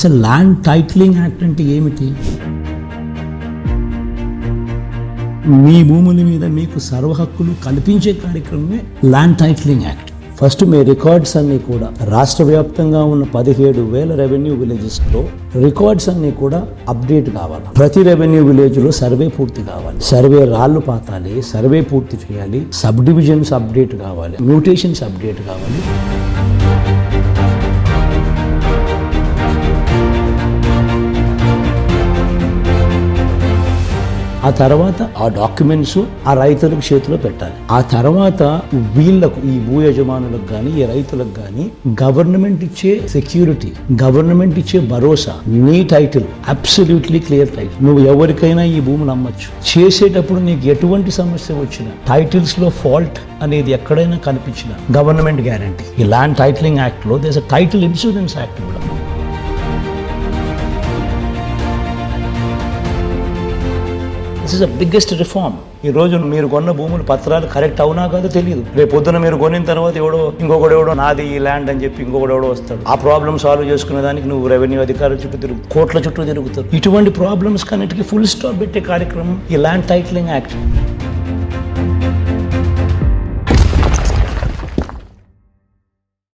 అసలు land titling act అంటే ఏమిటి? మీ భూముల మీద మీకు సర్వ హక్కులు కల్పించే కార్యక్రమమే ల్యాండ్ టైటిలింగ్ యాక్ట్. ఫస్ట్ మీ రికార్డ్స్ అన్నీ కూడా రాష్ట్ర వ్యాప్తంగా ఉన్న పదిహేడు వేల రెవెన్యూ విలేజెస్లో రికార్డ్స్ అన్నీ కూడా అప్డేట్ కావాలి. ప్రతి రెవెన్యూ విలేజ్లో సర్వే పూర్తి కావాలి. సర్వే రాళ్ళు పాతాలి సర్వే పూర్తి చేయాలి. సబ్ డివిజన్స్ అప్డేట్ కావాలి. మ్యూటేషన్స్ అప్డేట్ కావాలి. ఆ తర్వాత ఆ డాక్యుమెంట్స్ ఆ రైతులకు చేతిలో పెట్టాలి. ఆ తర్వాత వీళ్ళకు ఈ భూ యజమానులకు కానీ ఈ రైతులకు కానీ గవర్నమెంట్ ఇచ్చే సెక్యూరిటీ గవర్నమెంట్ ఇచ్చే భరోసా నీ టైటిల్ అబ్సల్యూట్లీ క్లియర్ టైటిల్. నువ్వు ఎవరికైనా ఈ భూమిని అమ్మచ్చు చేసేటప్పుడు నీకు ఎటువంటి సమస్య వచ్చినా టైటిల్స్లో ఫాల్ట్ అనేది ఎక్కడైనా కనిపించిన గవర్నమెంట్ గ్యారంటీ. ఈ ల్యాండ్ టైటిలింగ్ యాక్ట్లో దేశ టైటిల్ ఇన్సూరెన్స్ యాక్ట్ కూడా. This is the biggest reform ఈ రోజు మీరు కొన్న భూములు పత్రాలు కరెక్ట్ అవునా కాదో తెలియదు. రేపు పొద్దున మీరు కొనిన తర్వాత ఎవడో ఇంకొకడు ఎవడో నాది ఈ ల్యాండ్ అని చెప్పి ఇంకొకడు ఎవడో వస్తాడు. ఆ ప్రాబ్లమ్ సాల్వ్ చేసుకునే దానికి నువ్వు రెవెన్యూ అధికారుల చుట్టూ తిరుగు కోట్ల చుట్టూ తిరుగుతారు ఇటువంటి ప్రాబ్లమ్స్ కన్నిటికీ ఫుల్ స్టాప్ పెట్టే కార్యక్రమం ఈ ల్యాండ్ టైటిలింగ్ యాక్ట్